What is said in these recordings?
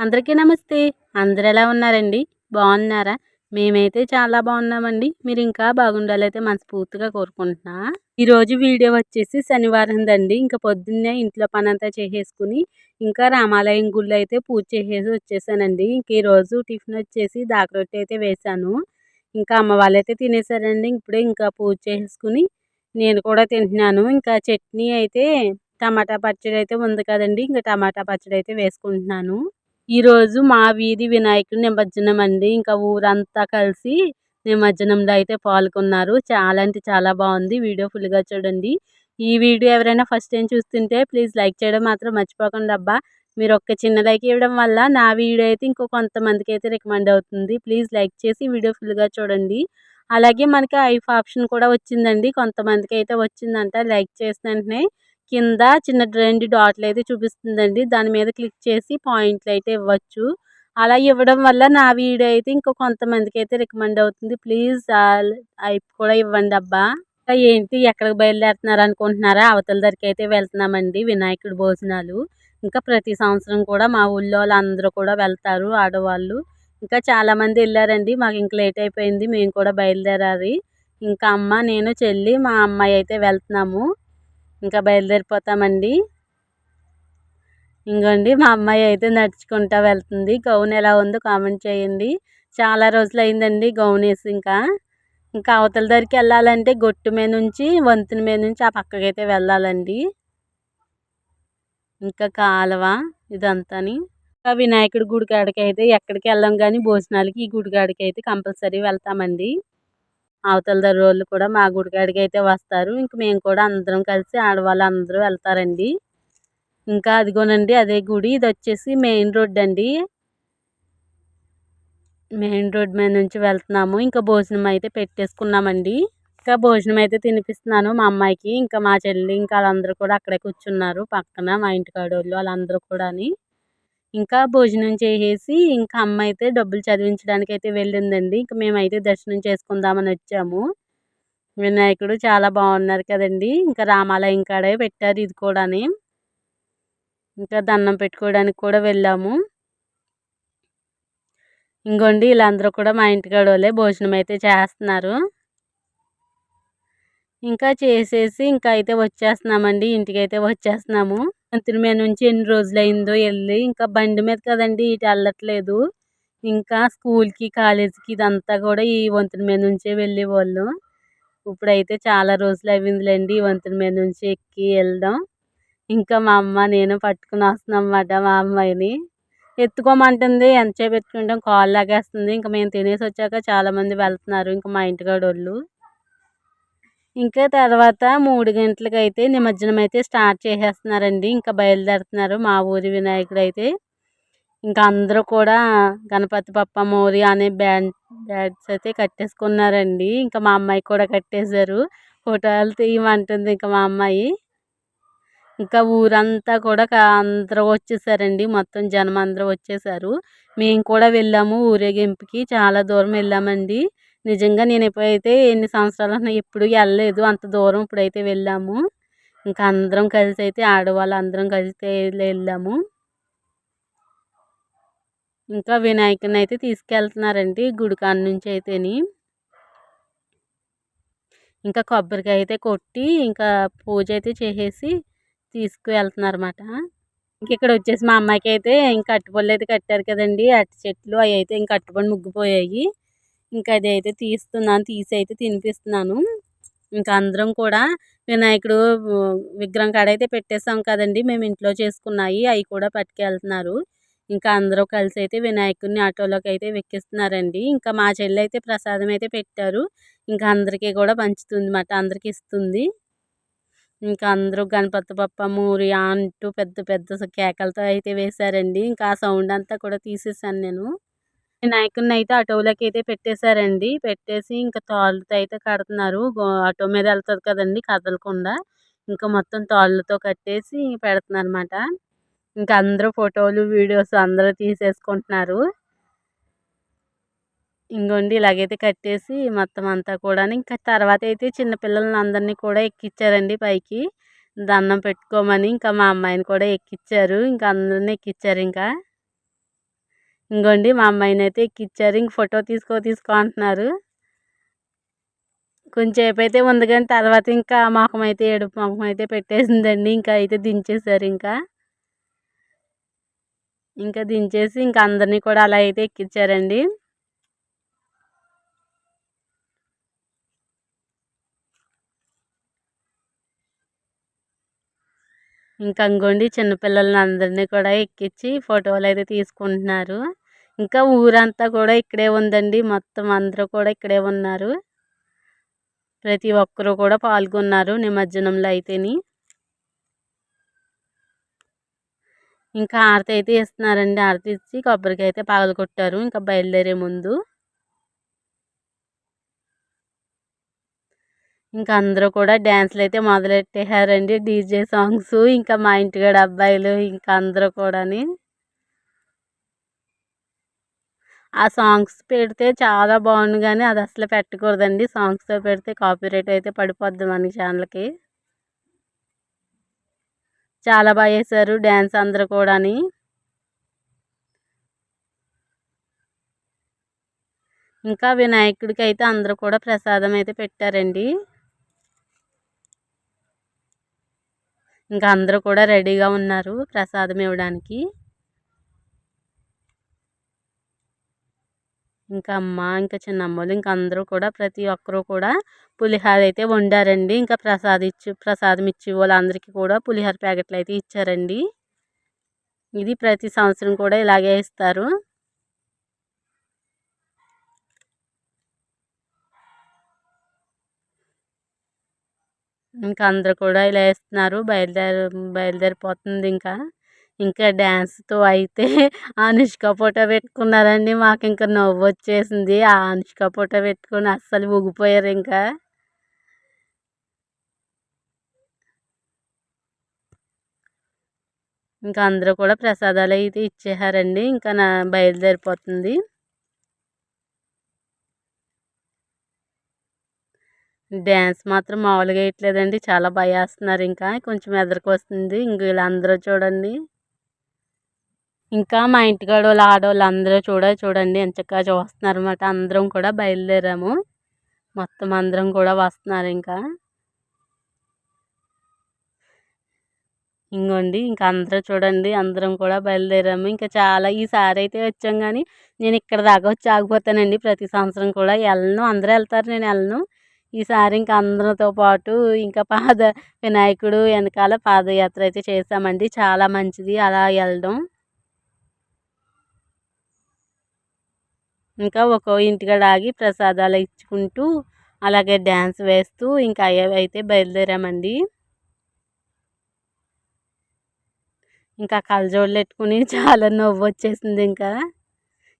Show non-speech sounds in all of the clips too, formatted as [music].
అందరికీ నమస్తే. అందరు ఎలా ఉన్నారండి? బాగున్నారా? మేమైతే చాలా బాగున్నామండి. మీరు ఇంకా బాగుండాలైతే మనస్ఫూర్తిగా కోరుకుంటున్నా. ఈరోజు వీడియో వచ్చేసి శనివారం దండి. ఇంకా పొద్దున్నే ఇంట్లో పని అంతా చేసేసుకుని ఇంకా రామాలయం గుళ్ళు అయితే పూజ చేసేసి వచ్చేసానండి. ఇంక ఈరోజు టిఫిన్ వచ్చేసి దాకరొట్టి అయితే వేశాను ఇంకా అమ్మ వాళ్ళైతే తినేసారండి. ఇప్పుడే ఇంకా పూజ చేసుకుని నేను కూడా తింటున్నాను. ఇంకా చట్నీ అయితే టమాటా పచ్చడి అయితే ఉంది కదండి. ఇంకా టమాటా పచ్చడి అయితే వేసుకుంటున్నాను. ఈరోజు మా వీధి వినాయకుడి నిమజ్జనం అండి. ఇంకా ఊరంతా కలిసి నిమజ్జనంలో అయితే పాల్గొన్నారు. చాలా అంటే చాలా బాగుంది. వీడియో ఫుల్గా చూడండి. ఈ వీడియో ఎవరైనా ఫస్ట్ టైం చూస్తుంటే ప్లీజ్ లైక్ చేయడం మాత్రం మర్చిపోకండి అబ్బా. మీరు ఒక్క చిన్న లైక్ ఇవ్వడం వల్ల నా వీడియో అయితే ఇంకో కొంతమందికి అయితే రికమెండ్ అవుతుంది. ప్లీజ్ లైక్ చేసి వీడియో ఫుల్గా చూడండి. అలాగే మనకి ఐఫ్ ఆప్షన్ కూడా వచ్చిందండి. కొంతమందికి అయితే వచ్చిందంట. లైక్ చేసిన వెంటనే కింద చిన్న రెండు డాట్లు అయితే చూపిస్తుందండి. దాని మీద క్లిక్ చేసి పాయింట్లు అయితే ఇవ్వచ్చు. అలా ఇవ్వడం వల్ల నా వీడియో అయితే ఇంకో కొంతమందికి అయితే రికమెండ్ అవుతుంది. ప్లీజ్ అయిప్ కూడా ఇవ్వండి అబ్బా. ఏంటి? ఎక్కడికి బయలుదేరుతున్నారు అనుకుంటున్నారా? అవతల దగ్గరికి అయితే వెళ్తున్నామండి వినాయకుడి భోజనాలు. ఇంకా ప్రతి సంవత్సరం కూడా మా ఊళ్ళో వాళ్ళందరూ కూడా వెళ్తారు ఆడవాళ్ళు. ఇంకా చాలామంది వెళ్ళారండి. మాకు ఇంక లేట్ అయిపోయింది. మేము కూడా బయలుదేరాలి. ఇంకా అమ్మ నేను చెల్లి మా అమ్మాయి అయితే వెళ్తున్నాము. ఇంకా బయలుదేరిపోతామండి. ఇంకోండి మా అమ్మాయి అయితే నడుచుకుంటా వెళ్తుంది. గౌన్ ఎలా ఉందో కామెంట్ చేయండి. చాలా రోజులు అయిందండి గౌన్ వేసి ఇంకా. ఇంకా అవతల దగ్గరికి వెళ్ళాలంటే గొట్టు మీద నుంచి వంతుని మీద నుంచి ఆ పక్కకైతే వెళ్ళాలండి. ఇంకా కాలువ ఇదంతాని. ఇంకా వినాయకుడి గుడికాడికి అయితే ఎక్కడికి వెళ్ళాం కానీ భోజనాలకి ఈ గుడికాడికి అయితే కంపల్సరీ వెళ్తామండి. అవతల దరోళ్ళు కూడా మా గుడికాడికి అయితే వస్తారు. ఇంక మేము కూడా అందరం కలిసి ఆడవాళ్ళు అందరూ వెళ్తారండి. ఇంకా అదిగోనండి అదే గుడి. ఇది వచ్చేసి మెయిన్ రోడ్ అండి. మెయిన్ రోడ్ మీద నుంచి వెళ్తున్నాము. ఇంకా భోజనం అయితే పెట్టేసుకున్నామండి. ఇంకా భోజనం అయితే తినిపిస్తున్నాను మా అమ్మాయికి. ఇంకా మా చెల్లి ఇంకా వాళ్ళందరూ కూడా అక్కడే కూర్చున్నారు. పక్కన మా ఇంటికాడోళ్ళు వాళ్ళందరూ కూడా ఇంకా భోజనం చేసేసి ఇంకా అమ్మ అయితే డబ్బులు చదివించడానికి అయితే వెళ్ళిందండి. ఇంకా మేమైతే దర్శనం చేసుకుందామని వచ్చాము. వినాయకుడు చాలా బాగున్నారు కదండి. ఇంకా రామాలయం కాడే పెట్టారు ఇది కూడాని. ఇంకా దండం పెట్టుకోవడానికి కూడా వెళ్ళాము. ఇంకోండి వీళ్ళందరూ కూడా మా ఇంటికాడ వాళ్ళే భోజనం అయితే చేస్తున్నారు. ఇంకా చేసేసి ఇంకా అయితే వచ్చేస్తున్నామండి. ఇంటికైతే వచ్చేస్తున్నాము. మంత్రి మీద నుంచి ఎన్ని రోజులు అయిందో వెళ్ళి ఇంకా బండి మీద కదండి ఇటు వెళ్ళట్లేదు. ఇంకా స్కూల్కి కాలేజీకి ఇదంతా కూడా ఈ వంతుని మీద నుంచే వెళ్ళేవాళ్ళు. ఇప్పుడైతే చాలా రోజులు అయిందిలేండి ఈ వంతెన మీద నుంచి ఎక్కి వెళ్ళడం. ఇంకా మా అమ్మ నేను పట్టుకుని వస్తున్నాం అన్నమాట మా అమ్మాయిని. ఎత్తుకోమంటుంది ఎంతసేపు ఎత్తుకుంటాం కాళ్ళు లాగేస్తుంది. ఇంకా మేము తినేసి వచ్చాక చాలామంది వెళ్తున్నారు. ఇంకా మా ఇంటికాడ వాళ్ళు ఇంకా తర్వాత మూడు గంటలకు అయితే నిమజ్జనం అయితే స్టార్ట్ చేసేస్తున్నారండి. ఇంకా బయలుదేరుతున్నారు మా ఊరి వినాయకుడు అయితే ఇంకా అందరూ కూడా గణపతి పప్ప మోరి అనే బ్యాండ్ బ్యాడ్స్ అయితే కట్టేసుకున్నారండి. ఇంకా మా అమ్మాయి కూడా కట్టేశారు. ఫోటోలు తీయమంటుంది ఇంకా మా అమ్మాయి. ఇంకా ఊరంతా కూడా అందరూ వచ్చేసారండి. మొత్తం జనం అందరూ వచ్చేసారు. మేము కూడా వెళ్ళాము ఊరేగింపుకి. చాలా దూరం వెళ్ళామండి. నిజంగా నేను ఎప్పుడైతే ఎన్ని సంవత్సరాలు ఎప్పుడు వెళ్ళలేదు. అంత దూరం ఇప్పుడైతే వెళ్ళాము. ఇంకా అందరం కలిసి అయితే ఆడవాళ్ళు అందరం కలిసి వెళ్ళాము. ఇంకా వినాయకుని అయితే తీసుకెళ్తున్నారండి గుడికాడ నుంచి అయితేని. ఇంకా కొబ్బరికాయ అయితే కొట్టి ఇంకా పూజ అయితే చేసేసి తీసుకువెళ్తున్నారు ఇంక ఇక్కడ వచ్చేసి మా అమ్మాయికి అయితే ఇంకా అట్టుపళ్ళు అయితే కట్టారు కదండి. అట్టి చెట్లు అవి అయితే ఇంకా అట్టుపడి ముగ్గిపోయాయి. ఇంకా అది అయితే తీస్తున్నాను తీసి అయితే తినిపిస్తున్నాను. ఇంకా అందరం కూడా వినాయకుడు విగ్రహం కాడ అయితే పెట్టేసాం కదండి. మేము ఇంట్లో చేసుకున్నాయి అవి కూడా పట్టుకెళ్తున్నారు. ఇంకా అందరూ కలిసి అయితే వినాయకుడిని ఆటోలోకి అయితే వెక్కిస్తున్నారండి. ఇంకా మా చెల్లి అయితే ప్రసాదం అయితే పెట్టారు. ఇంకా అందరికీ కూడా పంచుతుంది అన్నమాట అందరికి ఇస్తుంది. ఇంకా అందరూ గణపతి బప్ప మూరి అంటూ పెద్ద పెద్ద కేకలతో అయితే వేశారండి. ఇంకా ఆ సౌండ్ అంతా కూడా తీసేసాను నేను. వినాయకుడిని అయితే ఆటోలోకి అయితే పెట్టేశారండి. పెట్టేసి ఇంకా తాళ్ళతో అయితే కడుతున్నారు. ఆటో మీద వెళ్తుంది కదండి కదలకుండా. ఇంకా మొత్తం తాళ్ళతో కట్టేసి పెడుతున్నారు అనమాట ఇంకా అందరూ ఫోటోలు వీడియోస్ అందరూ తీసేసుకుంటున్నారు. ఇంకోండి ఇలాగైతే కట్టేసి మొత్తం అంతా కూడా ఇంకా తర్వాత అయితే చిన్నపిల్లలని అందరినీ కూడా ఎక్కించారండి పైకి. దండం పెట్టుకోమని ఇంకా మా అమ్మాయిని కూడా ఎక్కించారు ఇంకా అందరిని ఎక్కించారు ఇంకా. ఇంకోండి మా అమ్మాయిని అయితే ఎక్కిచ్చారు ఇంక ఫోటో తీసుకో తీసుకో అంటున్నారు. కొంచెంసేపు అయితే ఉంది కానీ తర్వాత ఇంకా మొఖం అయితే ఏడుపు మొఖం అయితే పెట్టేసిందండి. ఇంకా అయితే దించేశారు ఇంకా. ఇంకా దించేసి ఇంకా అందరినీ కూడా అలా అయితే ఎక్కించారండి ఇంకా అంగోండి చిన్నపిల్లలని అందరినీ కూడా ఎక్కించి ఫోటోలు అయితే తీసుకుంటున్నారు. ఇంకా ఊరంతా కూడా ఇక్కడే ఉందండి. మొత్తం అందరూ కూడా ఇక్కడే ఉన్నారు. ప్రతి ఒక్కరూ కూడా పాల్గొన్నారు నిమజ్జనంలో అయితేని. ఇంకా ఆరతి అయితే ఇస్తున్నారండి ఆరతి ఇచ్చి కొబ్బరికి అయితే పగలు కొట్టారు. ఇంకా బయలుదేరే ముందు. ఇంకా అందరూ కూడా డ్యాన్స్లు అయితే మొదలెట్టేశారండి. డీజే సాంగ్స్ ఇంకా మా ఇంటికాడ అబ్బాయిలు ఇంకా అందరూ కూడాని. ఆ సాంగ్స్ పెడితే చాలా బాగుంది కానీ అది అసలు పెట్టకూడదండి. సాంగ్స్తో పెడితే కాపీరైట్ అయితే పడిపోద్ది మన ఛానల్కి. చాలా బాగా చేశారు డ్యాన్స్ అందరు కూడాని. ఇంకా వినాయకుడికి అయితే అందరూ కూడా ప్రసాదం అయితే పెట్టారండి. ఇంకా అందరూ కూడా రెడీగా ఉన్నారు ప్రసాదం ఇవ్వడానికి. ఇంకా అమ్మ ఇంకా చిన్నమ్మలు ఇంకా అందరూ కూడా ప్రతి ఒక్కరూ కూడా పులిహోర అయితే వండారండి. ఇంకా ప్రసాదం ఇచ్చి ప్రసాదం ఇచ్చి వాళ్ళందరికీ కూడా పులిహోర ప్యాకెట్లు అయితే ఇచ్చారండి. ఇది ప్రతి సంవత్సరం కూడా ఇలాగే ఇస్తారు. ఇంకా అందరు కూడా ఇలా వేస్తున్నారు. బయలుదేరి బయలుదేరిపోతుంది ఇంకా. ఇంకా డ్యాన్స్తో అయితే [laughs] అనుష్క ఫోటో పెట్టుకున్నారండి. మాకు ఇంకా నవ్వు వచ్చేసింది ఆ అనుష్క ఫోటో పెట్టుకుని అస్సలు ఊగిపోయారు ఇంకా. ఇంకా అందరూ కూడా ప్రసాదాలు అయితే ఇచ్చేసారండి. ఇంకా నా బయలుదేరిపోతుంది. డ్యాన్స్ మాత్రం మామూలుగా వేయట్లేదండి. చాలా భయం వేస్తున్నారు ఇంకా. కొంచెం ఎదరికి వస్తుంది ఇంక వీళ్ళందరూ చూడండి. ఇంకా మా ఇంటికాడ వాళ్ళు ఆడవాళ్ళు అందరూ చూడ చూడండి ఎంచక్కా చూస్తున్నారు అనమాట అందరం కూడా బయలుదేరాము. మొత్తం అందరం కూడా వస్తున్నారు ఇంకా. ఇంకోండి ఇంకా అందరూ చూడండి అందరం కూడా బయలుదేరాము. ఇంకా చాలా ఈసారి అయితే వచ్చాం కానీ నేను ఇక్కడ దాకా వచ్చి ఆగిపోతానండి. ప్రతి సంవత్సరం కూడా వెళ్ళను అందరూ వెళ్తారు నేను వెళ్ళను ఈసారి ఇంకా అందరితో పాటు ఇంకా పాద వినాయకుడు వెనకాల పాదయాత్ర అయితే చేసామండి చాలా మంచిది అలా వెళ్ళడం ఇంకా ఒక్కో ఇంటికాడ ఆగి ప్రసాదాలు ఇచ్చుకుంటూ అలాగే డ్యాన్స్ వేస్తూ ఇంకా అయితే బయలుదేరామండి. ఇంకా కళ్ళజోళ్ళు పెట్టుకుని చాలా నవ్వు వచ్చేసింది ఇంకా.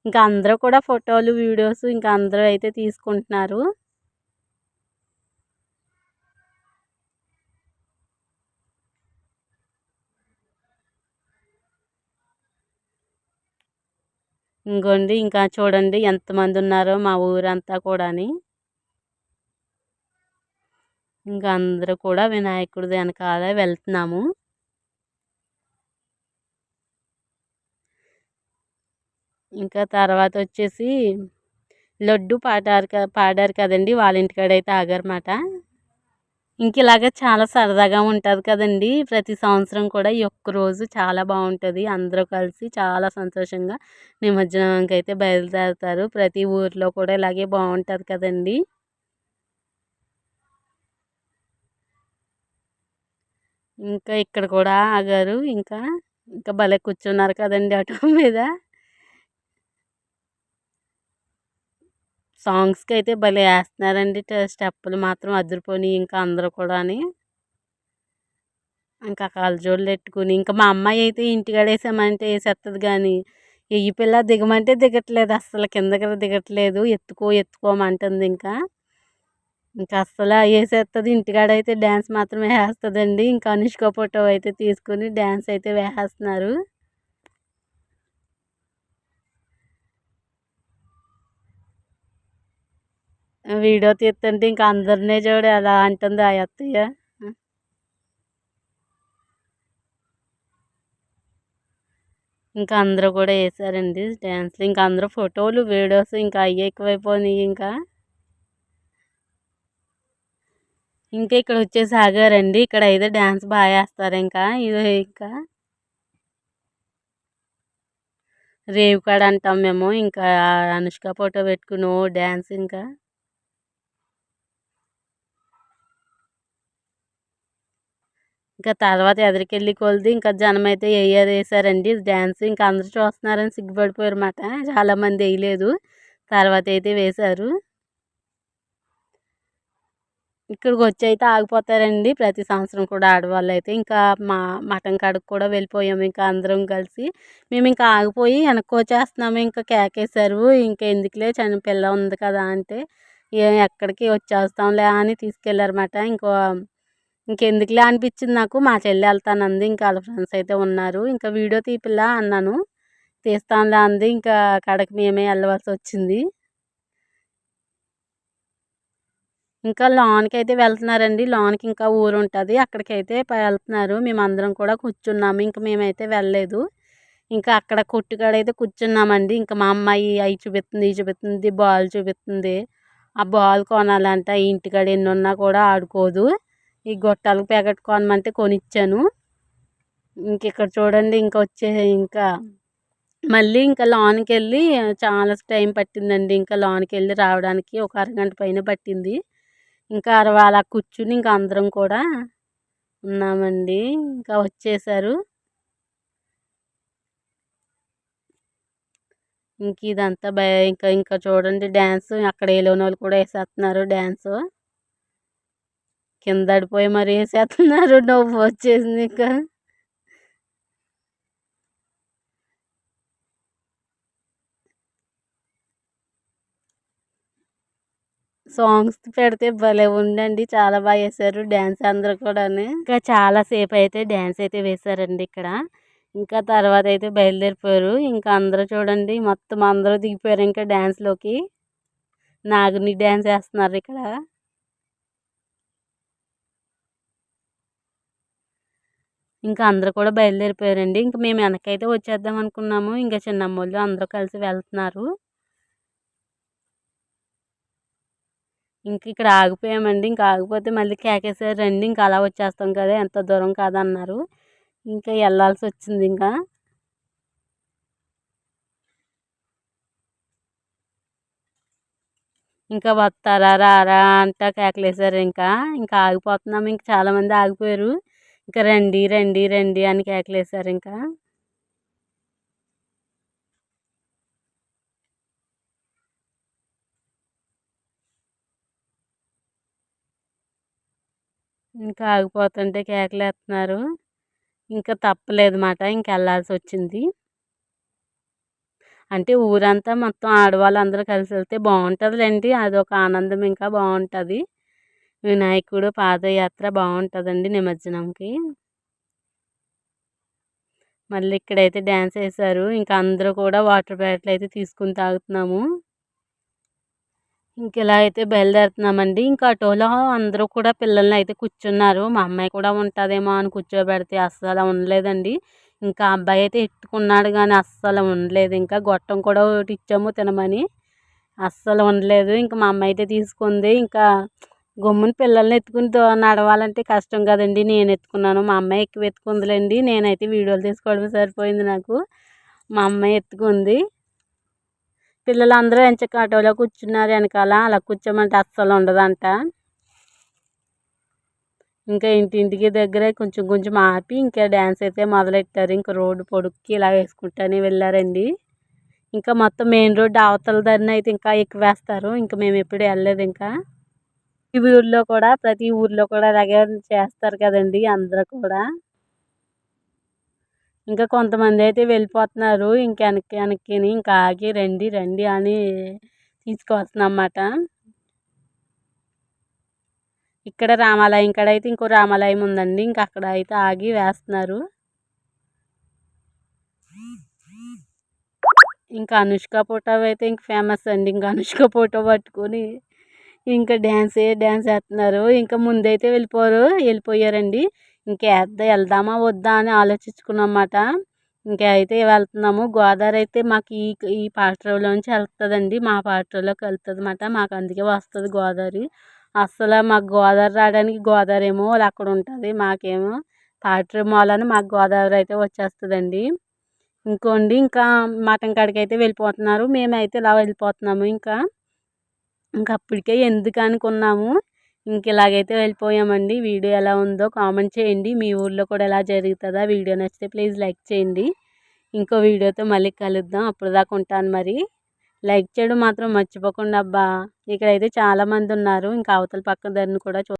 ఇంకా అందరూ కూడా ఫోటోలు వీడియోస్ ఇంకా అందరూ అయితే తీసుకుంటున్నారు. ఇంకోండి ఇంకా చూడండి ఎంతమంది ఉన్నారో మా ఊరంతా కూడాని. ఇంకా అందరూ కూడా వినాయకుడి వెనకాల వెళ్తున్నాము. ఇంకా తర్వాత వచ్చేసి లడ్డు పాడారు పాడారు కదండి వాళ్ళ ఇంటికాడైతే అయితే ఆగారన్నమాట ఇంక ఇలాగ చాలా సరదాగా ఉంటుంది కదండి. ప్రతి సంవత్సరం కూడా ఈ ఒక్క రోజు చాలా బాగుంటుంది. అందరూ కలిసి చాలా సంతోషంగా నిమజ్జనానికి అయితే బయలుదేరుతారు. ప్రతి ఊర్లో కూడా ఇలాగే బాగుంటుంది కదండి. ఇంకా ఇక్కడ కూడా ఆగారు. ఇంకా ఇంకా భలే కూర్చున్నారు కదండి ఆటో మీద. సాంగ్స్కి అయితే భలే వేస్తున్నారండి స్టెప్పులు మాత్రం అదిరిపోయి ఇంకా అందరూ కూడా ఇంకా కళ్ళజోళ్ళు పెట్టుకుని ఇంకా మా అమ్మాయి అయితే ఇంటికాడ వేసామంటే వేసేస్తుంది కానీ ఈ పిల్ల దిగమంటే దిగట్లేదు అస్సలు కిందకి దిగట్లేదు ఎత్తుకో ఎత్తుకోమంటుంది ఇంకా. ఇంకా అస్సలు వేసేస్తుంది ఇంటికాడ అయితే డ్యాన్స్ మాత్రం వేస్తుందండి ఇంకా అనుష్క ఫోటో అయితే తీసుకుని డ్యాన్స్ అయితే వేసేస్తున్నారు. వీడియో తీస్తుంటే ఇంకా అందరినీ చూడు అలా అంటుంది ఆ అత్తయ్య. ఇంకా అందరూ కూడా వేసారండి డ్యాన్స్లు. ఇంకా అందరూ ఫోటోలు వీడియోస్ ఇంకా అయ్యే ఎక్కువైపోయినాయి ఇంకా. ఇంకా ఇక్కడ వచ్చేసి ఆగారండి ఇక్కడ అయితే డ్యాన్స్ బాగా వేస్తారు ఇంకా. ఇది ఇంకా. రేవుకాడ అంటాం మేము. ఇంకా అనుష్క ఫోటో పెట్టుకుని డ్యాన్స్ ఇంకా. ఇంకా తర్వాత ఎదరికెళ్ళి కొలిది ఇంకా జనం అయితే వేయరు వేసారండి డ్యాన్స్ ఇంకా అందరూ చూస్తున్నారని సిగ్గుపడిపోయారు అన్నమాట. చాలామంది వేయలేదు. తర్వాత అయితే వేశారు. ఇక్కడికి వచ్చి అయితే ఆగిపోతారండి. ప్రతి సంవత్సరం కూడా ఆడవాళ్ళు అయితే. ఇంకా మా మటన్ కాడకు కూడా వెళ్ళిపోయాము. ఇంకా అందరం కలిసి మేము ఇంకా ఆగిపోయి వెనక్కి వచ్చేస్తున్నాము. ఇంకా కేకేశారు. ఇంకా ఎందుకులే చని పిల్ల ఉంది కదా అంటే ఎక్కడికి వచ్చేస్తాంలే అని తీసుకెళ్ళారన్నమాట. ఇంకో ఇంకెందుకులే అనిపించింది నాకు. మా చెల్లి వెళ్తానంది. ఇంకా వాళ్ళ ఫ్రెండ్స్ అయితే ఉన్నారు. ఇంకా వీడియో తీపిలా అన్నాను. తీస్తానులే అంది. ఇంకా కడకి మేమే వెళ్ళవలసి వచ్చింది. ఇంకా లాన్కి అయితే వెళ్తున్నారండి. లాన్కి ఇంకా ఊరు ఉంటుంది. అక్కడికి అయితే వెళ్తున్నారు. మేమందరం కూడా కూర్చున్నాము. ఇంకా మేమైతే వెళ్ళలేదు. ఇంకా అక్కడ కొట్టుకాడ అయితే కూర్చున్నామండి. ఇంకా మా అమ్మాయి అవి చూపిస్తుంది ఇవి చూపిస్తుంది బాల్ చూపిస్తుంది ఆ బాల్ కొనాలంట. ఇంటికాడ ఎన్ని ఉన్నా కూడా ఆడుకోదు. ఈ గొట్టాలకు ప్యాకెట్ కొనమంటే కొనిచ్చాను. ఇంక ఇక్కడ చూడండి ఇంకా వచ్చే ఇంకా మళ్ళీ ఇంకా లోనికి వెళ్ళి చాలా టైం పట్టిందండి. ఇంకా లోనికి వెళ్ళి రావడానికి ఒక అరగంట పైన పట్టింది. ఇంకా అలా కూర్చుని ఇంకా అందరం కూడా ఉన్నామండి. ఇంకా వచ్చేసారు. ఇంక ఇదంతా భయ ఇంకా ఇంకా చూడండి డ్యాన్స్ అక్కడ ఏలోని వాళ్ళు కూడా వేసేస్తున్నారు డ్యాన్స్. కిందడిపోయి మరి వేసేస్తున్నారు నవ్వు వచ్చేసింది ఇంకా. సాంగ్స్ పెడితే భలే ఉండండి. చాలా బాగా వేశారు డ్యాన్స్ అందరూ కూడా ఇంకా చాలా సేపు అయితే డ్యాన్స్ అయితే వేశారండి ఇక్కడ. ఇంకా తర్వాత అయితే బయలుదేరిపోయారు. ఇంకా అందరూ చూడండి మొత్తం అందరూ దిగిపోయారు ఇంకా డ్యాన్స్లోకి. నాగుని డ్యాన్స్ వేస్తున్నారు ఇక్కడ. ఇంకా అందరూ కూడా బయలుదేరిపోయారండి. ఇంకా మేము వెనకైతే వచ్చేద్దాం అనుకున్నాము. ఇంకా చిన్నమ్మోళ్ళు అందరూ కలిసి వెళ్తున్నారు. ఇంక ఇక్కడ ఆగిపోయామండి. ఇంకా ఆగిపోతే మళ్ళీ కేకేసారు రండి. ఇంకా అలా వచ్చేస్తాం కదా ఎంత దూరం కాదన్నారు. ఇంకా వెళ్ళాల్సి వచ్చింది ఇంకా. ఇంకా వస్తారా రారా అంటా కేకలేసారు ఇంకా. ఇంకా ఆగిపోతున్నాము ఇంకా చాలామంది ఆగిపోయారు. ఇంకా రండి రండి రండి అని కేకలేసారు ఇంకా. ఇంకా ఆగిపోతుంటే కేకలేస్తున్నారు ఇంకా తప్పలేదు మాట వెళ్ళాల్సి వచ్చింది అంటే ఊరంతా మొత్తం ఆడవాళ్ళందరూ కలిసి వెళ్తే బాగుంటుందిలేండి అదొక ఆనందం ఇంకా బాగుంటుంది వినాయకుడు పాదయాత్ర బాగుంటుందండి నిమజ్జనంకి. మళ్ళీ ఇక్కడైతే డ్యాన్స్ వేశారు. ఇంకా అందరూ కూడా వాటర్ బాటిల్ అయితే తీసుకుని తాగుతున్నాము. ఇంక ఇలా అయితే బయలుదేరుతున్నామండి. ఇంకా ఆటోలో అందరూ కూడా పిల్లల్ని అయితే కూర్చున్నారు. మా అమ్మాయి కూడా ఉంటుందేమో అని కూర్చోబెడితే అస్సలు ఉండలేదండి. ఇంకా అబ్బాయి అయితే ఎట్టుకున్నాడు కానీ అస్సలు ఉండలేదు. ఇంకా గొట్టం కూడా ఒకటి ఇచ్చాము తినమని. అస్సలు ఉండలేదు. ఇంకా మా అమ్మాయి అయితే తీసుకుంది. ఇంకా గమ్మున పిల్లల్ని ఎత్తుకుని నడవాలంటే కష్టం కదండి. నేను ఎత్తుకున్నాను. మా అమ్మాయి ఎక్కువ ఎత్తుకుందిలేండి. నేనైతే వీడియోలు తీసుకోవడం సరిపోయింది నాకు. మా అమ్మాయి ఎత్తుకుంది. పిల్లలందరూ ఎంచక్క ఆటోలో కూర్చున్నారు వెనకాల. అలా కూర్చోమంటే అస్సలు ఉండదంట. ఇంకా ఇంటింటికి దగ్గరే కొంచెం కొంచెం ఆపి ఇంకా డ్యాన్స్ అయితే మొదలెట్టారు. ఇంకా రోడ్డు పొడుక్కి ఇలా వేసుకుంటానే వెళ్ళారండి. ఇంకా మొత్తం మెయిన్ రోడ్డు అవతల దాన్ని అయితే ఇంకా ఎక్కువేస్తారు. ఇంకా మేము ఎప్పుడు వెళ్ళలేదు ఇంకా. ఈ ఊర్లో కూడా ప్రతి ఊర్లో కూడా అలాగే చేస్తారు కదండి అందరూ కూడా. ఇంకా కొంతమంది అయితే వెళ్ళిపోతున్నారు ఇంక వెనక్కి వెనక్కి ఇంకా ఆగి రండి రండి అని తీసుకొస్తున్నమాట ఇక్కడ రామాలయం కాడ అయితే ఇంకో రామాలయం ఉందండి ఇంకా అక్కడ అయితే ఆగి వేస్తున్నారు. ఇంకా అనుష్క ఫోటో అయితే ఇంక ఫేమస్ అండి ఇంకా అనుష్క ఫోటో పట్టుకొని ఇంకా డ్యాన్స్ డ్యాన్స్ వేస్తున్నారు. ఇంకా ముందైతే వెళ్ళిపోరు వెళ్ళిపోయారండి. ఇంకా వేద్దా వెళ్దామా వద్దా అని ఆలోచించుకున్నమాట ఇంకా అయితే వెళ్తున్నాము. గోదావరి అయితే మాకు ఈ ఈ పాటలోంచి వెళ్తుందండి. మా పాటలోకి వెళ్తుంది అన్నమాట మాకు అందుకే వస్తుంది గోదావరి. అస్సలు మాకు గోదావరి రావడానికి గోదావరి ఏమో అక్కడ ఉంటుంది. మాకేమో పాటర మూలాన మాకు గోదావరి అయితే వచ్చేస్తుందండి. ఇంకోండి ఇంకా మటన్ కాడికి అయితే వెళ్ళిపోతున్నారు. మేమైతే ఇలా వెళ్ళిపోతున్నాము. ఇంకా ఇంకా అప్పటికే ఎందుకు అనుకున్నాము? ఇంక ఇలాగైతే వెళ్ళిపోయామండి. వీడియో ఎలా ఉందో కామెంట్ చేయండి. మీ ఊర్లో కూడా ఎలా జరుగుతుందా? వీడియో నచ్చితే ప్లీజ్ లైక్ చేయండి. ఇంకో వీడియోతో మళ్ళీ కలుద్దాం. అప్పుడు దాకా ఉంటాను మరి. లైక్ చేయడం మాత్రం మర్చిపోకుండా అబ్బా. ఇక్కడైతే చాలామంది ఉన్నారు. ఇంకా అవతల పక్క దాన్ని కూడా చూ